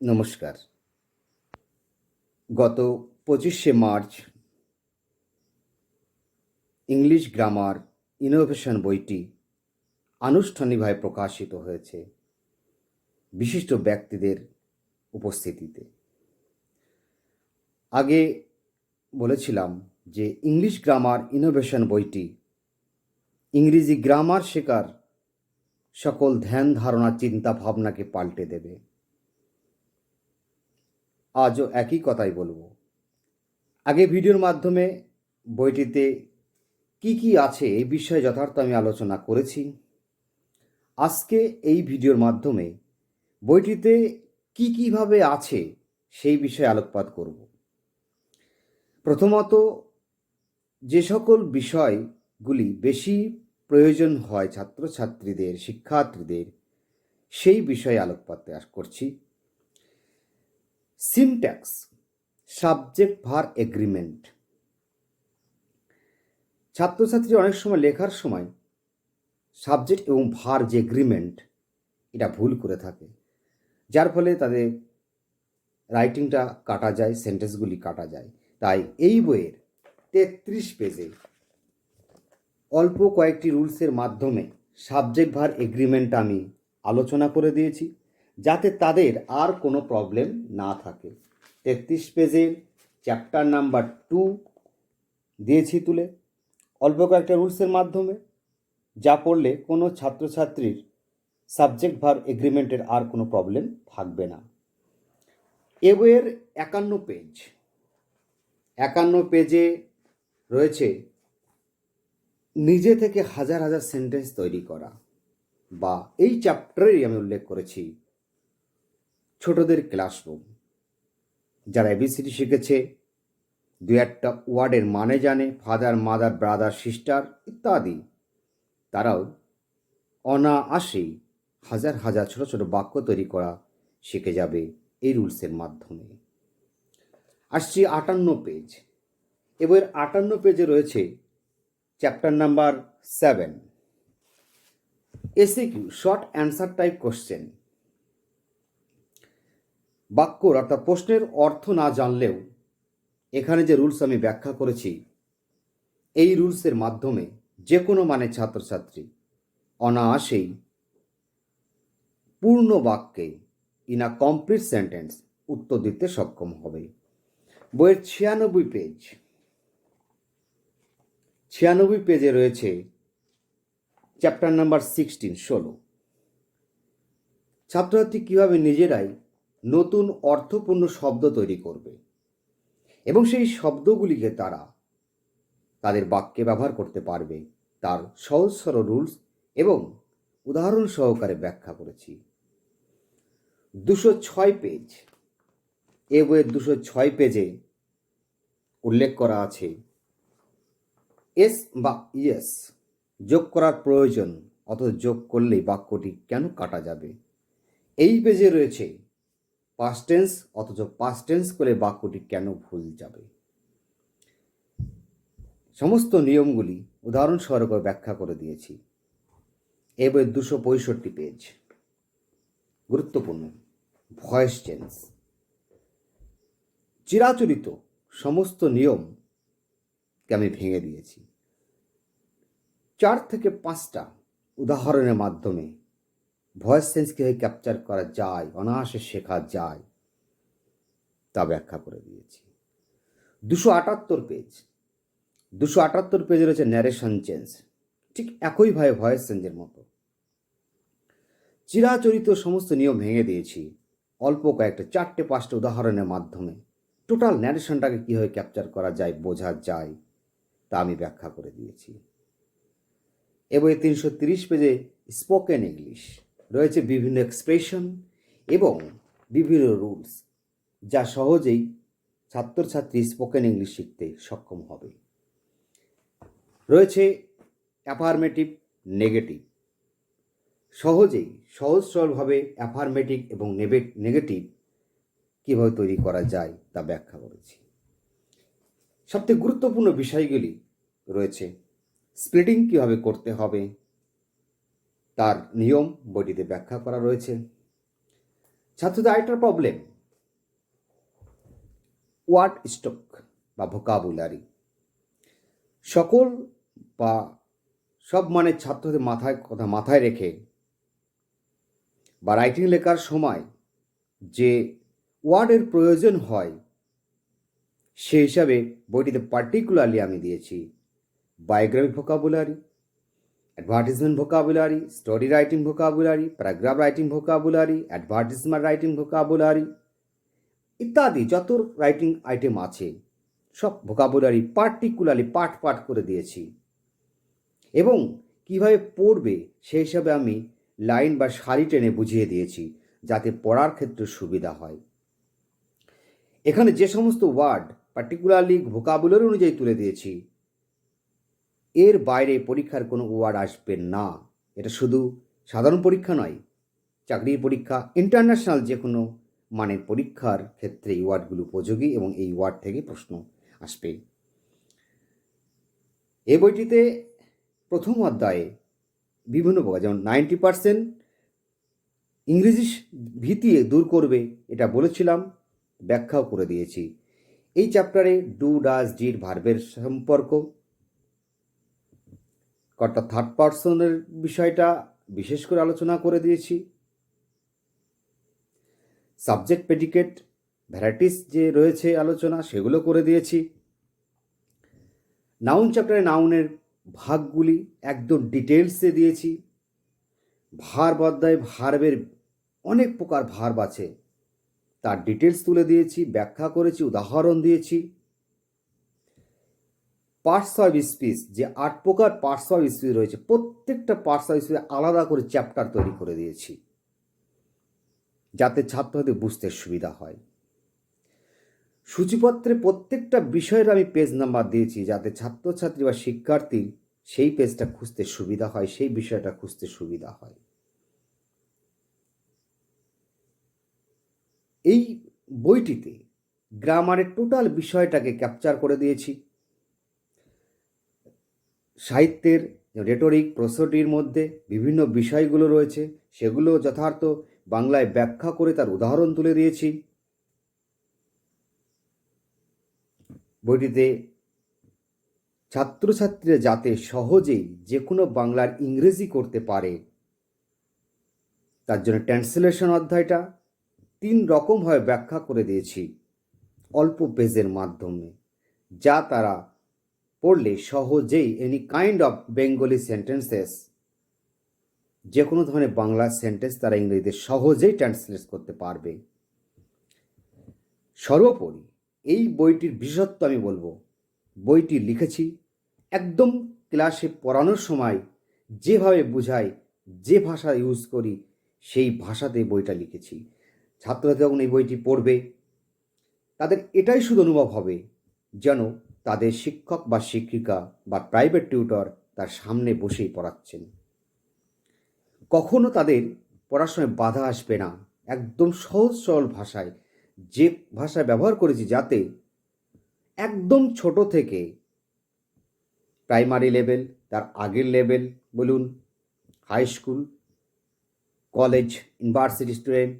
নমস্কার। গত পঁচিশে মার্চ ইংলিশ গ্রামার ইনোভেশন বইটি আনুষ্ঠানিকভাবে প্রকাশিত হয়েছে বিশিষ্ট ব্যক্তিদের উপস্থিতিতে। আগে বলেছিলাম যে ইংলিশ গ্রামার ইনোভেশন বইটি ইংরেজি গ্রামার শেখার সকল ধ্যান ধারণা চিন্তা ভাবনাকে পাল্টে দেবে। আজও একই কথাই বলব। আগে ভিডিওর মাধ্যমে বইটিতে কি কি আছে এই বিষয়ে যথার্থ আমি আলোচনা করেছি। আজকে এই ভিডিওর মাধ্যমে বইটিতে কি কীভাবে আছে সেই বিষয়ে আলোকপাত করব। প্রথমত, যে সকল বিষয়গুলি বেশি প্রয়োজন হয় ছাত্রছাত্রীদের, শিক্ষার্থীদের, সেই বিষয়ে আলোকপাত করছি। সিনট্যাক্স সাবজেক্ট ভার এগ্রিমেন্ট ছাত্রছাত্রী অনেক সময় লেখার সময় সাবজেক্ট এবং ভার যে এগ্রিমেন্ট এটা ভুল করে থাকে। যার ফলে তাদের রাইটিংটা কাটা যায় সেন্টেন্সগুলি কাটা যায়। তাই এই বইয়ের তেত্রিশ পেজে অল্প কয়েকটি রুলসের মাধ্যমে সাবজেক্ট ভার এগ্রিমেন্ট আমি আলোচনা করে দিয়েছি। যাতে তাদের আর কোনো প্রবলেম না থাকে। তেত্রিশ পেজের চ্যাপ্টার নাম্বার টু দিয়েছি তুলে। অল্প কয়েকটা রুলসের মাধ্যমে, যা পড়লে কোনো ছাত্রছাত্রীর সাবজেক্ট ভার এগ্রিমেন্টের আর কোনো প্রবলেম থাকবে না। এ বইয়ের একান্ন পেজ একান্ন পেজে রয়েছে, নিজে থেকে হাজার হাজার সেন্টেন্স তৈরি করা। বা এই চ্যাপ্টারেই আমি উল্লেখ করেছি। ছোটদের ক্লাসরুম যারা এবিসিডি শিখেছে দু একটা ওয়ার্ডের মানে জানে ফাদার মাদার ব্রাদার সিস্টার ইত্যাদি। তারাও অনায়াসেই হাজার হাজার ছোট ছোট বাক্য তৈরি করা শিখে যাবে এই রুলসের মাধ্যমে। আসছি আটান্ন পেজ এবার আটান্ন পেজে রয়েছে চ্যাপ্টার নাম্বার সেভেন এসে Q short answer type question বাক্যর অর্থাৎ প্রশ্নের অর্থ না জানলেও এখানে যে রুলস আমি ব্যাখ্যা করেছি, এই রুলসের মাধ্যমে যে কোনো মানে ছাত্রছাত্রী অনায়াসেই পূর্ণ বাক্যে ইন আ কমপ্লিট সেন্টেন্স উত্তর দিতে সক্ষম হবে। বইয়ের ছিয়ানব্বই পেজ ছিয়ানব্বই পেজে রয়েছে চ্যাপ্টার নাম্বার সিক্সটিন ষোলো। ছাত্রছাত্রী কীভাবে নিজেরাই নতুন অর্থপূর্ণ শব্দ তৈরি করবে। এবং সেই শব্দগুলিকে তারা তাদের বাক্যে ব্যবহার করতে পারবে। তার সহজ সরল রুলস এবং উদাহরণ সহকারে ব্যাখ্যা করেছি। দুশো ছয় পেজ। এ বইয়ের দুশো ছয় পেজে উল্লেখ করা আছে, এস বা ইয়েস যোগ করার প্রয়োজন, অথচ যোগ করলেই বাক্যটি কেন কাটা যাবে? এই পেজে রয়েছে পাস্ট টেন্স অথচ পাস্ট টেন্স করে বাক্যটি কেন ভুল যাবে? সমস্ত নিয়মগুলি উদাহরণ ব্যাখ্যা করে দিয়েছি। এ বইয়ের দুশো পঁয়ষট্টি পেজ গুরুত্বপূর্ণ। ভয়েস চেঞ্জ চিরাচরিত সমস্ত নিয়মকে আমি ভেঙে দিয়েছি। চার থেকে পাঁচটা উদাহরণের মাধ্যমে ভয়েস সেন্স কীভাবে ক্যাপচার করা যায়, অনায়াসে শেখা যায়। তা ব্যাখ্যা করে দিয়েছি। দুশো আটাত্তর পেজ। দুশো আটাত্তর পেজে রয়েছে ন্যারেশন চেঞ্জ ঠিক একইভাবে ভয়েস চেঞ্জের মতো। চিরাচরিত সমস্ত নিয়ম ভেঙে দিয়েছি। অল্প কয়েকটা, চারটে, পাঁচটা উদাহরণের মাধ্যমে। টোটাল ন্যারেশনটাকে কীভাবে ক্যাপচার করা যায়, বোঝা যায়, তা আমি ব্যাখ্যা করে দিয়েছি। এবং তিনশো তিরিশ পেজে স্পোকেন ইংলিশ রয়েছে বিভিন্ন এক্সপ্রেশন এবং বিভিন্ন রুলস যা সহজেই ছাত্রছাত্রী স্পোকেন ইংলিশ শিখতে সক্ষম হবে। রয়েছে অ্যাফার্মেটিভ নেগেটিভ সহজেই সহজ সরলভাবে অ্যাফার্মেটিভ এবং নেগেটিভ কীভাবে তৈরি করা যায় তা ব্যাখ্যা করেছি। সবথেকে গুরুত্বপূর্ণ বিষয়গুলি রয়েছে স্প্লিটিং কীভাবে করতে হবে তার নিয়ম বইটিতে ব্যাখ্যা করা রয়েছে। ছাত্রদের আরেকটা প্রবলেম ওয়ার্ড স্টক বা ভোকাবুলারি সকল বা সব মানে ছাত্রদের মাথায়, কথা মাথায় রেখে বা রাইটিং লেখার সময় যে ওয়ার্ডের প্রয়োজন হয় সে হিসাবে বইটিতে পার্টিকুলারলি আমি দিয়েছি। Biography vocabulary advertisement vocabulary story writing vocabulary paragraph writing vocabulary advertisement writing vocabulary ইত্যাদি যত রাইটিং আইটেম আছে, সব ভোকাবুলারি পার্টিকুলারলি পাঠ পাঠ করে দিয়েছি। এবং কীভাবে পড়বে, সেই হিসাবে আমি লাইন বা সারি টেনে বুঝিয়ে দিয়েছি, যাতে পড়ার ক্ষেত্রে সুবিধা হয়। এখানে যে সমস্ত ওয়ার্ড পার্টিকুলারলি ভোকাবুলারি অনুযায়ী তুলে দিয়েছি এর বাইরে পরীক্ষার কোনো ওয়ার্ড আসবে না। এটা শুধু সাধারণ পরীক্ষা নয়, চাকরির পরীক্ষা ইন্টারন্যাশনাল যে কোনো মানের পরীক্ষার ক্ষেত্রে এই ওয়ার্ডগুলো উপযোগী এবং এই ওয়ার্ড থেকে প্রশ্ন আসবে। এ বইটিতে প্রথম অধ্যায়ে বিভিন্ন প্রকার যেমন নাইনটি পারসেন্ট ইংরেজি ভীতি দূর করবে, এটা বলেছিলাম, ব্যাখ্যাও করে দিয়েছি। এই চ্যাপ্টারে ডু ডাজ ডির ভার্বের সম্পর্ক কর্তা থার্ড পার্সনের বিষয়টা বিশেষ করে আলোচনা করে দিয়েছি। সাবজেক্ট পেডিকেট ভ্যারাইটিস যে রয়েছে আলোচনা, সেগুলো করে দিয়েছি। নাউন চ্যাপ্টারে নাউনের ভাগগুলি একদম ডিটেলসে দিয়েছি। ভার অধ্যায় ভার্বের অনেক প্রকার ভার্ব আছে। তার ডিটেলস তুলে দিয়েছি, ব্যাখ্যা করেছি, উদাহরণ দিয়েছি। পার্টস অফ স্পিচ যে আট প্রকার পার্টস অফ স্পিচ রয়েছে, প্রত্যেকটা পার্টস অফ স্পিচ আলাদা করে চ্যাপ্টার তৈরি করে দিয়েছি, যাতে ছাত্রদের বুঝতে সুবিধা হয়। সূচিপত্রে প্রত্যেকটা বিষয়ের আমি পেজ নাম্বার দিয়েছি, যাতে ছাত্রছাত্রী বা শিক্ষার্থী সেই পেজটা খুঁজতে সুবিধা হয়, সেই বিষয়টা খুঁজতে সুবিধা হয়। এই বইটিতে গ্রামারের টোটাল বিষয়টাকে ক্যাপচার করে দিয়েছি। সাহিত্যের রেটরিক প্রসোডির মধ্যে বিভিন্ন বিষয়গুলো রয়েছে, সেগুলো যথার্থ বাংলায় ব্যাখ্যা করে তার উদাহরণ তুলে দিয়েছি। বইটিতে, ছাত্রছাত্রীরা যাতে সহজেই যে কোনো বাংলার ইংরেজি করতে পারে, তার জন্য ট্রান্সলেশন অধ্যায়টা তিন রকমভাবে ব্যাখ্যা করে দিয়েছি। অল্প পেজের মাধ্যমে, যা তারা পড়লে সহজেই any kind of Bengali sentences যে কোনো ধরনের বাংলা সেন্টেন্স তারা ইংরেজিতে সহজেই ট্রান্সলেট করতে পারবে। সর্বোপরি এই বইটির বিশেষত্ব আমি বলব, বইটি লিখেছি একদম ক্লাসে পড়ানোর সময় যেভাবে বুঝাই, যে ভাষা ইউজ করি, সেই ভাষাতে বইটা লিখেছি। ছাত্ররা যখন এই বইটি পড়বে, তাদের এটাই শুধু অনুভব হবে যেন তাদের শিক্ষক বা শিক্ষিকা বা প্রাইভেট টিউটর তার সামনে বসেই পড়াচ্ছেন। কখনো তাদের পড়ার সময় বাধা আসবে না। একদম সহজ সরল ভাষায় যে ভাষা ব্যবহার করেছি যাতে একদম ছোট থেকে প্রাইমারি লেভেল তার আগের লেভেল বলুন high school college university student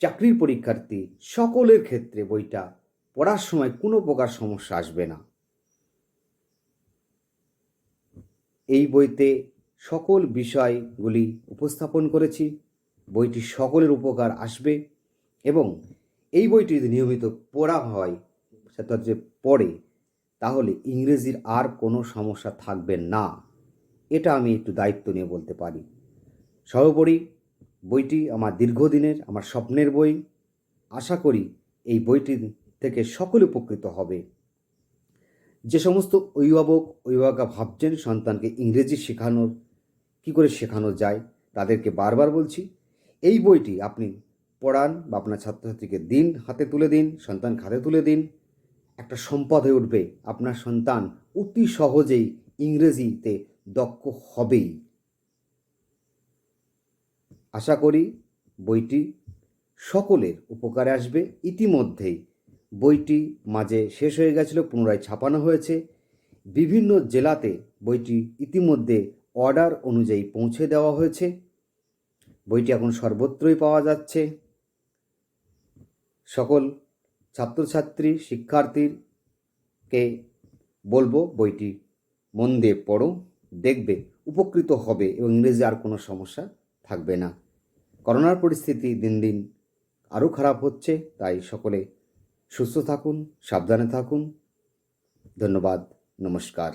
চাকরির পরীক্ষার্থী সকলের ক্ষেত্রে বইটা পড়ার সময় কোনো প্রকার সমস্যা আসবে না। এই বইতে সকল বিষয়গুলি উপস্থাপন করেছি, বইটি সকলের উপকার আসবে এবং এই বইটি যদি নিয়মিত পড়া হয় যে পড়ে, তাহলে ইংরেজির আর কোনো সমস্যা থাকবে না। এটা আমি একটু দায়িত্ব নিয়ে বলতে পারি। সর্বোপরি বইটি আমার দীর্ঘদিনের, আমার স্বপ্নের বই। আশা করি এই বইটি থেকে সকলে উপকৃত হবে। যে সমস্ত অভিভাবক, অভিভাবকা ভাবছেন সন্তানকে ইংরেজি শেখানোর, কী করে শেখানো যায়, তাদেরকে বারবার বলছি, এই বইটি আপনি পড়ান বা আপনার ছাত্রছাত্রীকে দিন, হাতে তুলে দিন, সন্তান হাতে তুলে দিন, একটা সম্পদ হয়ে উঠবে, আপনার সন্তান অতি সহজেই ইংরেজিতে দক্ষ হবেই। আশা করি বইটি সকলের উপকারে আসবে। ইতিমধ্যেই বইটি মাঝে শেষ হয়ে গেছিল, পুনরায় ছাপানো হয়েছে। বিভিন্ন জেলাতে বইটি ইতিমধ্যে অর্ডার অনুযায়ী পৌঁছে দেওয়া হয়েছে। বইটি এখন সর্বত্রই পাওয়া যাচ্ছে। সকল ছাত্রছাত্রী শিক্ষার্থীরকে বলব, বইটি মন দিয়ে পড়ো, দেখবে, উপকৃত হবে এবং ইংরেজি আর কোনো সমস্যা থাকবে না। করোনার পরিস্থিতি দিন দিন আরও খারাপ হচ্ছে, তাই সকলে সুস্থ থাকুন সাবধানে থাকুন। ধন্যবাদ নমস্কার।